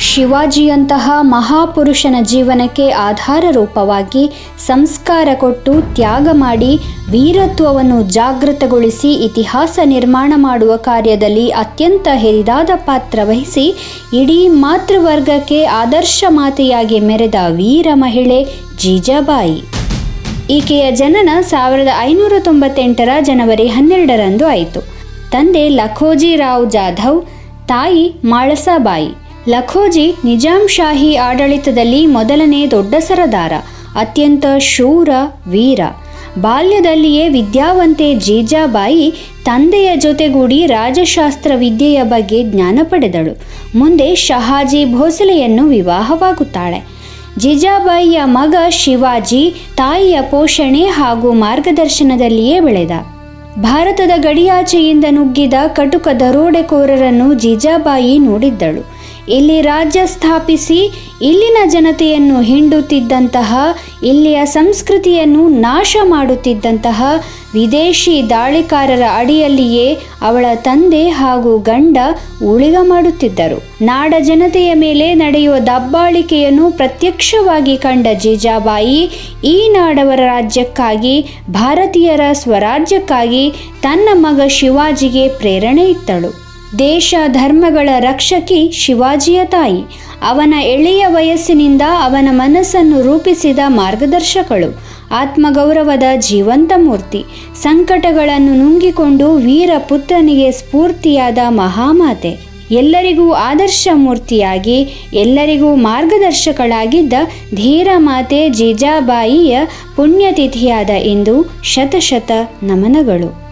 ಶಿವಾಜಿಯಂತಹ ಮಹಾಪುರುಷನ ಜೀವನಕ್ಕೆ ಆಧಾರ ರೂಪವಾಗಿ ಸಂಸ್ಕಾರ ಕೊಟ್ಟು ತ್ಯಾಗ ಮಾಡಿ ವೀರತ್ವವನ್ನು ಜಾಗೃತಗೊಳಿಸಿ ಇತಿಹಾಸ ನಿರ್ಮಾಣ ಮಾಡುವ ಕಾರ್ಯದಲ್ಲಿ ಅತ್ಯಂತ ಹಿರಿದಾದ ಪಾತ್ರ ವಹಿಸಿ ಇಡೀ ಮಾತೃವರ್ಗಕ್ಕೆ ಆದರ್ಶ ಮಾತೆಯಾಗಿ ಮೆರೆದ ವೀರ ಮಹಿಳೆ ಜೀಜಾಬಾಯಿ. ಈಕೆಯ ಜನನ ಸಾವಿರದ ಐನೂರ ತೊಂಬತ್ತೆಂಟರ ಜನವರಿ ಹನ್ನೆರಡರಂದು ಆಯಿತು. ತಂದೆ ಲಖೋಜಿ ರಾವ್ ಜಾಧವ್, ತಾಯಿ ಮಾಳಸಾಬಾಯಿ. ಲಖೋಜಿ ನಿಜಾಂ ಶಾಹಿ ಆಡಳಿತದಲ್ಲಿ ಮೊದಲನೇ ದೊಡ್ಡ ಸರದಾರ, ಅತ್ಯಂತ ಶೂರ ವೀರ. ಬಾಲ್ಯದಲ್ಲಿಯೇ ವಿದ್ಯಾವಂತೆ ಜೀಜಾಬಾಯಿ ತಂದೆಯ ಜೊತೆಗೂಡಿ ರಾಜಶಾಸ್ತ್ರ ವಿದ್ಯೆಯ ಬಗ್ಗೆ ಜ್ಞಾನ ಪಡೆದಳು. ಮುಂದೆ ಶಹಾಜಿ ಭೋಸಲೆಯನ್ನು ವಿವಾಹವಾಗುತ್ತಾಳೆ. ಜಿಜಾಬಾಯಿಯ ಮಗ ಶಿವಾಜಿ ತಾಯಿಯ ಪೋಷಣೆ ಹಾಗೂ ಮಾರ್ಗದರ್ಶನದಲ್ಲಿಯೇ ಬೆಳೆದ. ಭಾರತದ ಗಡಿಯಾಚೆಯಿಂದ ನುಗ್ಗಿದ ಕಟುಕ ದರೋಡೆಕೋರರನ್ನು ಜಿಜಾಬಾಯಿ ನೋಡಿದ್ದಳು. ಇಲ್ಲಿ ರಾಜ್ಯ ಸ್ಥಾಪಿಸಿ ಇಲ್ಲಿನ ಜನತೆಯನ್ನು ಹಿಂಡುತ್ತಿದ್ದಂತಹ, ಇಲ್ಲಿಯ ಸಂಸ್ಕೃತಿಯನ್ನು ನಾಶ ಮಾಡುತ್ತಿದ್ದಂತಹ ವಿದೇಶಿ ದಾಳಿಕಾರರ ಅಡಿಯಲ್ಲಿಯೇ ಅವಳ ತಂದೆ ಹಾಗೂ ಗಂಡ ಉಳಿಗ ಮಾಡುತ್ತಿದ್ದರು. ನಾಡ ಜನತೆಯ ಮೇಲೆ ನಡೆಯುವ ದಬ್ಬಾಳಿಕೆಯನ್ನು ಪ್ರತ್ಯಕ್ಷವಾಗಿ ಕಂಡ ಜೀಜಾಬಾಯಿ, ಈ ನಾಡವರ ರಾಜ್ಯಕ್ಕಾಗಿ, ಭಾರತೀಯರ ಸ್ವರಾಜ್ಯಕ್ಕಾಗಿ ತನ್ನ ಮಗ ಶಿವಾಜಿಗೆ ಪ್ರೇರಣೆ ಇತ್ತಳು. ದೇಶ ಧರ್ಮಗಳ ರಕ್ಷಕಿ ಶಿವಾಜಿಯ ತಾಯಿ. ಅವನ ಎಳೆಯ ವಯಸ್ಸಿನಿಂದ ಅವನ ಮನಸ್ಸನ್ನು ರೂಪಿಸಿದ ಮಾರ್ಗದರ್ಶಕಳು. ಆತ್ಮಗೌರವದ ಜೀವಂತ ಮೂರ್ತಿ. ಸಂಕಟಗಳನ್ನು ನುಂಗಿಕೊಂಡು ವೀರ ಪುತ್ರನಿಗೆ ಸ್ಫೂರ್ತಿಯಾದ ಮಹಾಮಾತೆ. ಎಲ್ಲರಿಗೂ ಆದರ್ಶ ಮೂರ್ತಿಯಾಗಿ, ಎಲ್ಲರಿಗೂ ಮಾರ್ಗದರ್ಶಕಳಾಗಿದ್ದ ಧೀರಮಾತೆ ಜೀಜಾಬಾಯಿಯ ಪುಣ್ಯತಿಥಿಯಾದ ಇಂದು ಶತಶತ ನಮನಗಳು.